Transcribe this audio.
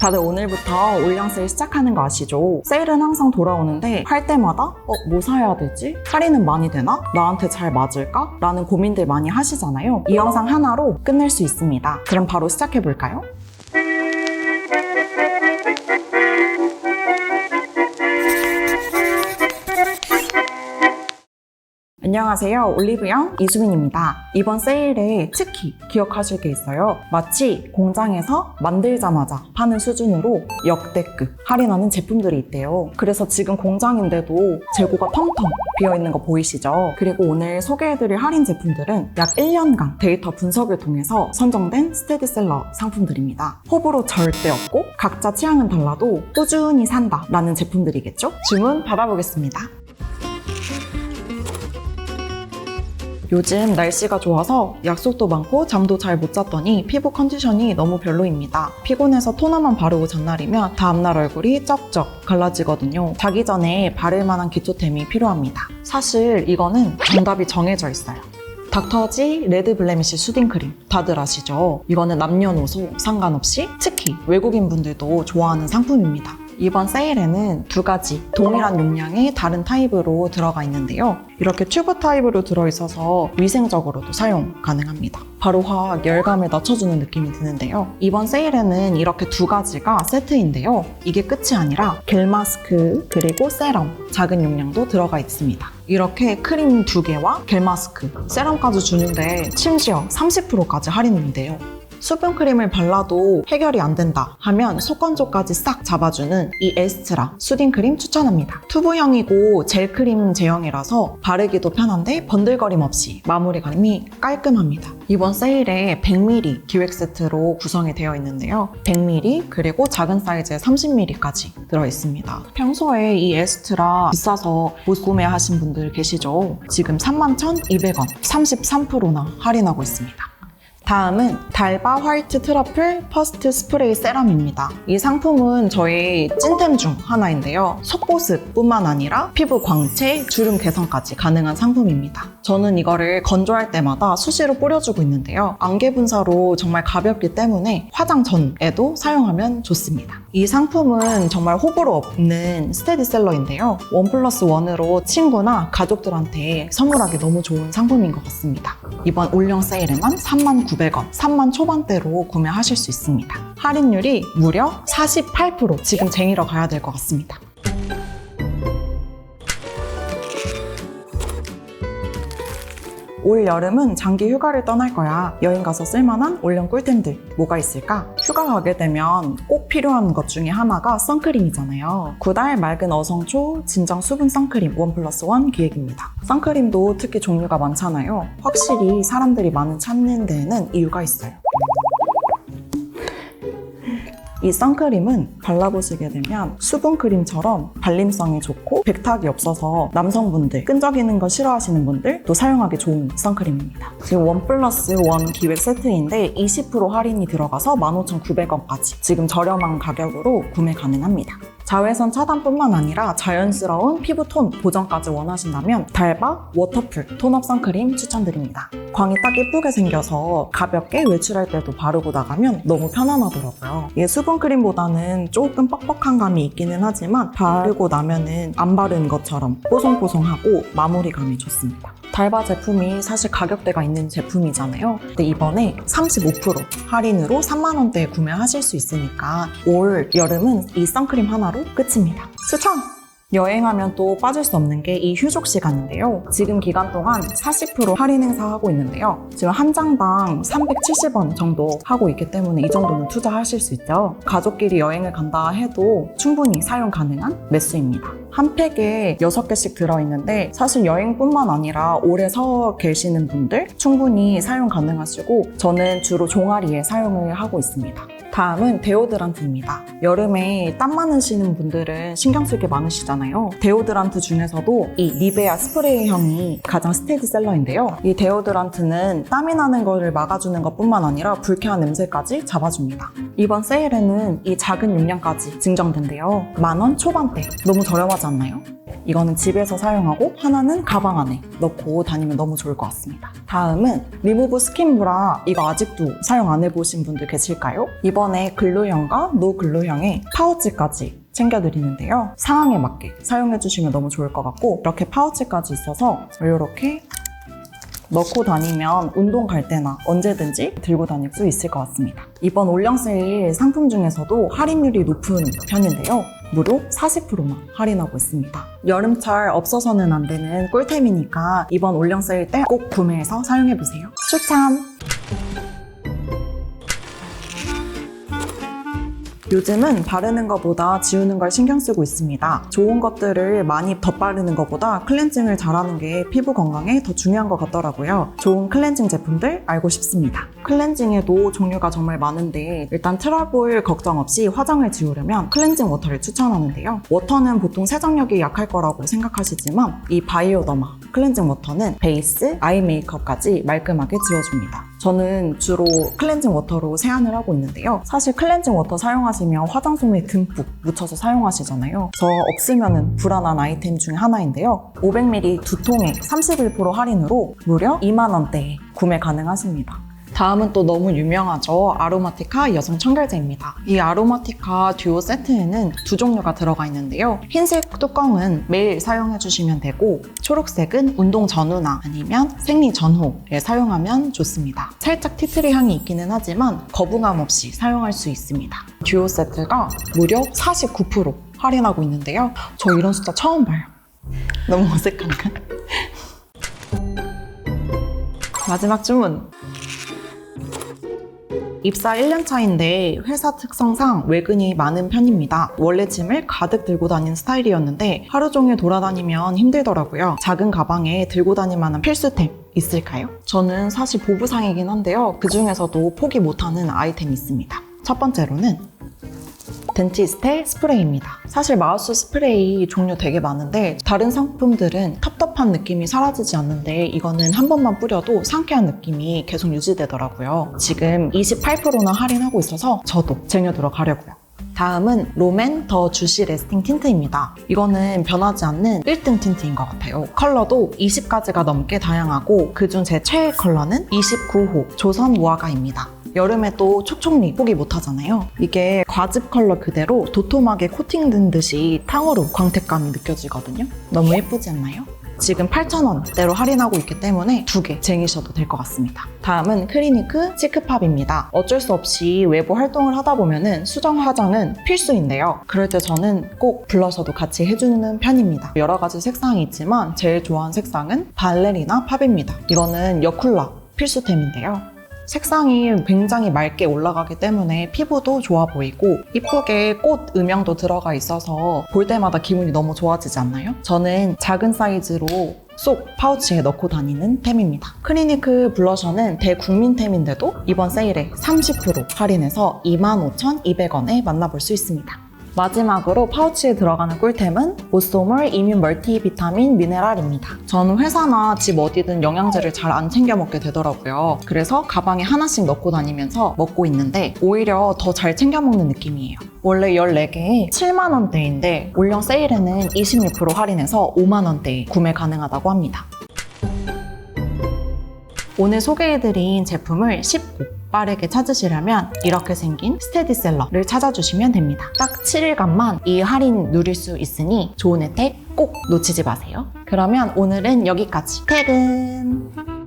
다들 오늘부터 올영 세일 시작하는 거 아시죠? 세일은 항상 돌아오는데 할 때마다 어, 뭐 사야 되지? 할인은 많이 되나? 나한테 잘 맞을까? 라는 고민들 많이 하시잖아요. 이 영상 하나로 끝낼 수 있습니다. 그럼 바로 시작해 볼까요? 안녕하세요. 올리브영 이수민입니다. 이번 세일에 특히 기억하실 게 있어요. 마치 공장에서 만들자마자 파는 수준으로 역대급 할인하는 제품들이 있대요. 그래서 지금 공장인데도 재고가 텅텅 비어있는 거 보이시죠? 그리고 오늘 소개해드릴 할인 제품들은 약 1년간 데이터 분석을 통해서 선정된 스테디셀러 상품들입니다. 호불호 절대 없고 각자 취향은 달라도 꾸준히 산다 라는 제품들이겠죠? 주문 받아보겠습니다. 요즘 날씨가 좋아서 약속도 많고 잠도 잘 못 잤더니 피부 컨디션이 너무 별로입니다. 피곤해서 토너만 바르고 잔날이면 다음날 얼굴이 쩍쩍 갈라지거든요. 자기 전에 바를 만한 기초템이 필요합니다. 사실 이거는 정답이 정해져 있어요. 닥터지 레드 블레미쉬 수딩 크림 다들 아시죠? 이거는 남녀노소 상관없이 특히 외국인 분들도 좋아하는 상품입니다. 이번 세일에는 두 가지 동일한 용량의 다른 타입으로 들어가 있는데요. 이렇게 튜브 타입으로 들어있어서 위생적으로도 사용 가능합니다. 바로 확 열감을 낮춰주는 느낌이 드는데요. 이번 세일에는 이렇게 두 가지가 세트인데요. 이게 끝이 아니라 겔 마스크 그리고 세럼 작은 용량도 들어가 있습니다. 이렇게 크림 두 개와 겔 마스크, 세럼까지 주는데 심지어 30%까지 할인인데요. 수분 크림을 발라도 해결이 안 된다 하면 속건조까지 싹 잡아주는 이 에스트라 수딩 크림 추천합니다. 튜브형이고 젤 크림 제형이라서 바르기도 편한데 번들거림 없이 마무리감이 깔끔합니다. 이번 세일에 100ml 기획 세트로 구성이 되어 있는데요. 100ml 그리고 작은 사이즈의 30ml까지 들어 있습니다. 평소에 이 에스트라 비싸서 못 구매하신 분들 계시죠? 지금 31,200원 33%나 할인하고 있습니다. 다음은 달바 화이트 트러플 퍼스트 스프레이 세럼입니다. 이 상품은 저희 찐템 중 하나인데요. 속보습뿐만 아니라 피부 광채, 주름 개선까지 가능한 상품입니다. 저는 이거를 건조할 때마다 수시로 뿌려주고 있는데요. 안개 분사로 정말 가볍기 때문에 화장 전에도 사용하면 좋습니다. 이 상품은 정말 호불호 없는 스테디셀러인데요. 원 플러스 원으로 친구나 가족들한테 선물하기 너무 좋은 상품인 것 같습니다. 이번 올영 세일에만 39,900원, 3만 초반대로 구매하실 수 있습니다. 할인율이 무려 48%! 지금 쟁이러 가야 될 것 같습니다. 올 여름은 장기 휴가를 떠날 거야. 여행 가서 쓸만한 올영 꿀템들 뭐가 있을까? 휴가 가게 되면 꼭 필요한 것 중에 하나가 선크림이잖아요. 구달 맑은 어성초 진정 수분 선크림 원 플러스 원 기획입니다. 선크림도 특히 종류가 많잖아요. 확실히 사람들이 많은 찾는 데에는 이유가 있어요. 이 선크림은 발라보시게 되면 수분크림처럼 발림성이 좋고 백탁이 없어서 남성분들, 끈적이는 거 싫어하시는 분들도 사용하기 좋은 선크림입니다. 지금 원 플러스 원 기획 세트인데 20% 할인이 들어가서 15,900원까지 지금 저렴한 가격으로 구매 가능합니다. 자외선 차단뿐만 아니라 자연스러운 피부 톤 보정까지 원하신다면 달바 워터풀 톤업 선크림 추천드립니다. 광이 딱 예쁘게 생겨서 가볍게 외출할 때도 바르고 나가면 너무 편안하더라고요. 이게 수분크림보다는 조금 뻑뻑한 감이 있기는 하지만 바르고 나면은 안 바른 것처럼 뽀송뽀송하고 마무리감이 좋습니다. 달바 제품이 사실 가격대가 있는 제품이잖아요. 근데 이번에 35% 할인으로 3만 원대에 구매하실 수 있으니까 올 여름은 이 선크림 하나로 끝입니다. 추천! 여행하면 또 빠질 수 없는 게 이 휴족 시간인데요. 지금 기간 동안 40% 할인 행사하고 있는데요. 지금 한 장당 370원 정도 하고 있기 때문에 이 정도는 투자하실 수 있죠. 가족끼리 여행을 간다 해도 충분히 사용 가능한 매수입니다. 한 팩에 6개씩 들어있는데 사실 여행뿐만 아니라 오래 서 계시는 분들 충분히 사용 가능하시고 저는 주로 종아리에 사용을 하고 있습니다. 다음은 데오드란트입니다. 여름에 땀 많으시는 분들은 신경 쓸 게 많으시잖아요. 데오드란트 중에서도 이 리베아 스프레이형이 가장 스테디셀러인데요. 이 데오드란트는 땀이 나는 것을 막아주는 것뿐만 아니라 불쾌한 냄새까지 잡아줍니다. 이번 세일에는 이 작은 용량까지 증정된대요. 만 원 초반대. 너무 저렴하 지 않나요? 이거는 집에서 사용하고 하나는 가방 안에 넣고 다니면 너무 좋을 것 같습니다. 다음은 리무브 스킨 브라 이거 아직도 사용 안 해보신 분들 계실까요? 이번 이번에 근로형과 노근로형의 파우치까지 챙겨드리는데요. 상황에 맞게 사용해주시면 너무 좋을 것 같고 이렇게 파우치까지 있어서 이렇게 넣고 다니면 운동 갈 때나 언제든지 들고 다닐 수 있을 것 같습니다. 이번 올영 세일 상품 중에서도 할인율이 높은 편인데요. 무려 40%나 할인하고 있습니다. 여름철 없어서는 안 되는 꿀템이니까 이번 올영 세일 때 꼭 구매해서 사용해보세요. 추천! 요즘은 바르는 것보다 지우는 걸 신경 쓰고 있습니다. 좋은 것들을 많이 덧바르는 것보다 클렌징을 잘하는 게 피부 건강에 더 중요한 것 같더라고요. 좋은 클렌징 제품들 알고 싶습니다. 클렌징에도 종류가 정말 많은데 일단 트러블 걱정 없이 화장을 지우려면 클렌징 워터를 추천하는데요. 워터는 보통 세정력이 약할 거라고 생각하시지만 이 바이오더마 클렌징 워터는 베이스, 아이 메이크업까지 말끔하게 지워줍니다. 저는 주로 클렌징 워터로 세안을 하고 있는데요. 사실 클렌징 워터 사용하시면 화장솜에 듬뿍 묻혀서 사용하시잖아요. 저 없으면 불안한 아이템 중에 하나인데요. 500ml 두 통에 31% 할인으로 무려 2만 원대에 구매 가능하십니다. 다음은 또 너무 유명하죠. 아로마티카 여성 청결제입니다. 이 아로마티카 듀오 세트에는 두 종류가 들어가 있는데요. 흰색 뚜껑은 매일 사용해 주시면 되고 초록색은 운동 전후나 아니면 생리 전후에 사용하면 좋습니다. 살짝 티트리 향이 있기는 하지만 거부감 없이 사용할 수 있습니다. 듀오 세트가 무려 49% 할인하고 있는데요. 저 이런 숫자 처음 봐요. 너무 어색한가? 마지막 주문. 입사 1년 차인데 회사 특성상 외근이 많은 편입니다. 원래 짐을 가득 들고 다니는 스타일이었는데 하루 종일 돌아다니면 힘들더라고요. 작은 가방에 들고 다닐 만한 필수템 있을까요? 저는 사실 보부상이긴 한데요. 그 중에서도 포기 못하는 아이템이 있습니다. 첫 번째로는 덴티스테 스프레이입니다. 사실 마우스 스프레이 종류 되게 많은데 다른 상품들은 텁텁한 느낌이 사라지지 않는데 이거는 한 번만 뿌려도 상쾌한 느낌이 계속 유지되더라고요. 지금 28%나 할인하고 있어서 저도 쟁여 들어 가려고요. 다음은 롬앤 더 주시 레스팅 틴트입니다. 이거는 변하지 않는 1등 틴트인 것 같아요. 컬러도 20가지가 넘게 다양하고 그중 제 최애 컬러는 29호 조선 무화과입니다. 여름에도 촉촉리 포기 못하잖아요. 이게 과즙 컬러 그대로 도톰하게 코팅된 듯이 탕후루 광택감이 느껴지거든요. 너무 예쁘지 않나요? 지금 8,000원대로 할인하고 있기 때문에 두 개 쟁이셔도 될 것 같습니다. 다음은 크리니크 치크팝입니다. 어쩔 수 없이 외부 활동을 하다 보면은 수정 화장은 필수인데요. 그럴 때 저는 꼭 블러셔도 같이 해주는 편입니다. 여러 가지 색상이 있지만 제일 좋아하는 색상은 발레리나 팝입니다. 이거는 여쿨라 필수템인데요. 색상이 굉장히 맑게 올라가기 때문에 피부도 좋아 보이고 이쁘게 꽃 음영도 들어가 있어서 볼 때마다 기분이 너무 좋아지지 않나요? 저는 작은 사이즈로 쏙 파우치에 넣고 다니는 템입니다. 크리니크 블러셔는 대국민템인데도 이번 세일에 30% 할인해서 25,200원에 만나볼 수 있습니다. 마지막으로 파우치에 들어가는 꿀템은 오소몰 이뮨 멀티 비타민 미네랄입니다. 저는 회사나 집 어디든 영양제를 잘 안 챙겨 먹게 되더라고요. 그래서 가방에 하나씩 넣고 다니면서 먹고 있는데 오히려 더 잘 챙겨 먹는 느낌이에요. 원래 14개에 7만 원대인데 올영 세일에는 26% 할인해서 5만 원대에 구매 가능하다고 합니다. 오늘 소개해드린 제품을 쉽고 빠르게 찾으시려면 이렇게 생긴 스테디셀러를 찾아주시면 됩니다. 딱 7일간만 이 할인 누릴 수 있으니 좋은 혜택 꼭 놓치지 마세요. 그러면 오늘은 여기까지. 퇴근!